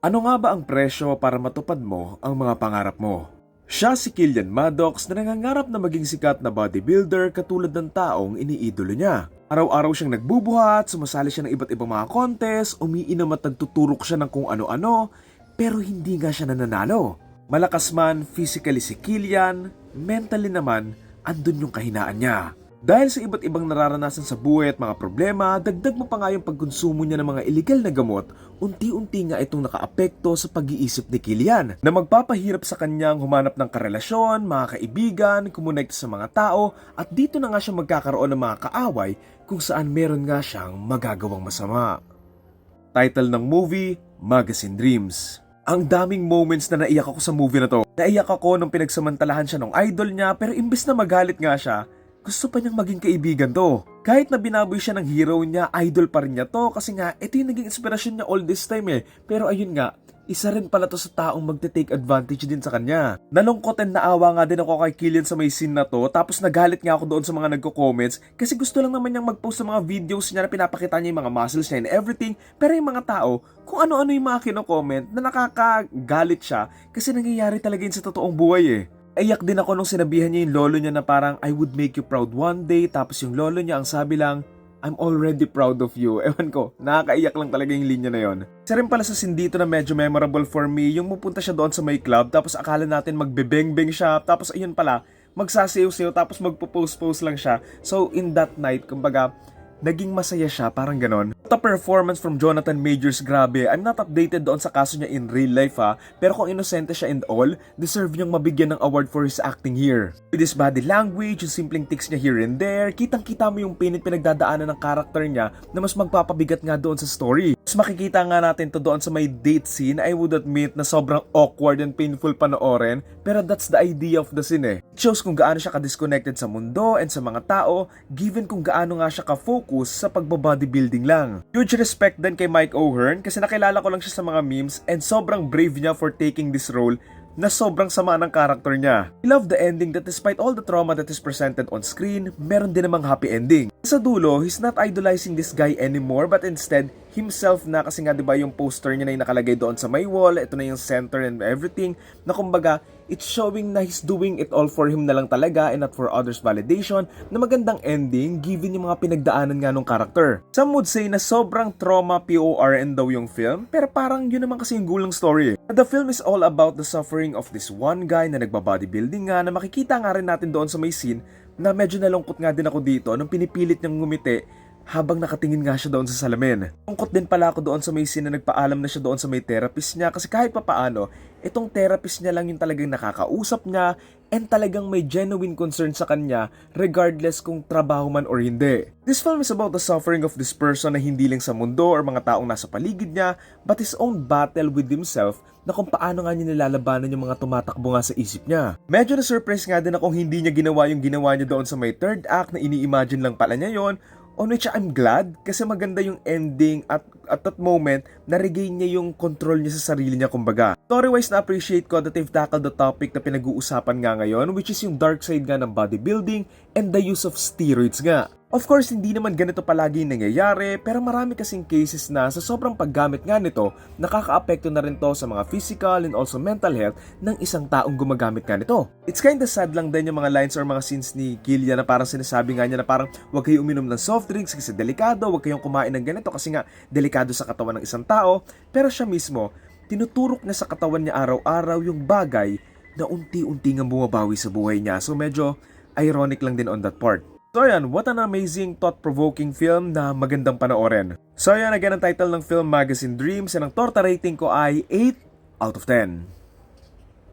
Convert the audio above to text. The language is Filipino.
Ano nga ba ang presyo para matupad mo ang mga pangarap mo? Siya si Killian Maddox na nangangarap na maging sikat na bodybuilder katulad ng taong iniidolo niya. Araw-araw siyang nagbubuhat, sumasali siya ng iba't ibang mga contest, umiinom at nagtuturok siya ng kung ano-ano, pero hindi nga siya nananalo. Malakas man physically si Killian, mentally naman, andun yung kahinaan niya. Dahil sa iba't ibang nararanasan sa buhay at mga problema, dagdag mo pa nga yung pagkonsumo niya ng mga illegal na gamot, unti-unti nga itong nakaapekto sa pag-iisip ni Kilian na magpapahirap sa kanyang humanap ng karelasyon, mga kaibigan, kumonekta sa mga tao at dito na nga siya magkakaroon ng mga kaaway kung saan meron nga siyang magagawang masama. Title ng movie, Magazine Dreams. Ang daming moments na naiyak ako sa movie na to. Naiyak ako nung pinagsamantalahan siya ng idol niya pero imbes na magalit nga siya, gusto pa niyang maging kaibigan to. Kahit na binaboy siya ng hero niya, idol pa rin niya to kasi nga ito yung naging inspirasyon niya all this time eh. Pero ayun nga, isa rin pala to sa taong magte-take advantage din sa kanya. Nalungkot and naawa nga din ako kay Killian sa may scene na to tapos nagalit nga ako doon sa mga nagko-comments kasi gusto lang naman niyang mag-post sa mga videos niya na pinapakita niya yung mga muscles niya and everything pero yung mga tao kung ano-ano yung mga kino-comment na nakakagalit siya kasi nangyayari talaga yun sa totoong buhay eh. Iyak din ako nung sinabihan niya yung lolo niya na parang I would make you proud one day tapos yung lolo niya ang sabi lang I'm already proud of you. Ewan ko, nakakaiyak lang talaga yung linya na yon. Isa rin pala sa scene dito na medyo memorable for me, yung mupunta siya doon sa may club tapos akala natin magbe-beng-beng siya tapos ayun pala, magsasayaw-sayaw tapos magpo-post-post lang siya. So in that night, kumbaga, naging masaya siya, parang ganon. The performance from Jonathan Majors, grabe. I'm not updated doon sa kaso niya in real life ha, pero kung inosente siya and all, deserve niyang mabigyan ng award for his acting here. With his body language, yung simpleng tics niya here and there, kitang-kita mo yung pain at pinagdadaanan ng karakter niya na mas magpapabigat nga doon sa story. Mas makikita nga natin to doon sa may date scene, I would admit na sobrang awkward and painful panoorin, pero that's the idea of the scene eh. It shows kung gaano siya ka-disconnected sa mundo and sa mga tao, given kung gaano nga siya ka-focus sa pagbabodybuilding lang. Huge respect din kay Mike O'Hearn kasi nakilala ko lang siya sa mga memes and sobrang brave niya for taking this role na sobrang sama ng karakter niya. I love the ending that despite all the trauma that is presented on screen, meron din namang happy ending. Sa dulo, he's not idolizing this guy anymore but instead, himself na kasi nga 'di ba yung poster niya na yung nakalagay doon sa may wall, ito na yung center and everything, na kumbaga, it's showing na he's doing it all for him na lang talaga and not for others validation na magandang ending given yung mga pinagdaanan nga nung karakter. Some would say na sobrang trauma PORN daw yung film, pero parang yun naman kasi yung gulang story. The film is all about the suffering of this one guy na nagbabodybuilding nga na makikita nga rin natin doon sa may scene na medyo nalungkot nga din ako dito nung pinipilit niyang ngumiti habang nakatingin nga siya doon sa salamin. Lungkot din pala ako doon sa may scene na nagpaalam na siya doon sa may therapist niya kasi kahit papaano, itong therapist niya lang yung talagang nakakausap niya and talagang may genuine concern sa kanya regardless kung trabaho man or hindi. This film is about the suffering of this person na hindi lang sa mundo or mga taong nasa paligid niya but his own battle with himself na kung paano nga niya nilalabanan yung mga tumatakbo nga sa isip niya. Medyo na-surprise nga din akong hindi niya ginawa yung ginawa niya doon sa may third act na ini-imagine lang pala niya yon on which I'm glad kasi maganda yung ending at at that moment na-regain niya yung control niya sa sarili niya kumbaga. Story-wise na-appreciate ko that they've tackled the topic na pinag-uusapan nga ngayon which is yung dark side nga ng bodybuilding and the use of steroids nga. Of course, hindi naman ganito palagi nangyayari pero marami kasing cases na sa sobrang paggamit nga nito, nakakaapekto na rin to sa mga physical and also mental health ng isang taong gumagamit nga nito. It's kinda sad lang din yung mga lines or mga scenes ni Killian na parang sinasabi nga niya na parang huwag kayo uminom ng soft drinks kasi delikado, huwag kayong kumain ng ganito kasi nga delikado sa katawan ng isang tao. Pero siya mismo, tinuturok niya sa katawan niya araw-araw yung bagay na unti-unti nga bumabawi sa buhay niya. So medyo ironic lang din on that part. So ayan, what an amazing thought-provoking film na magandang panoorin. So ayan, again ang title ng film Magazine Dreams and ang torta rating ko ay 8 out of 10.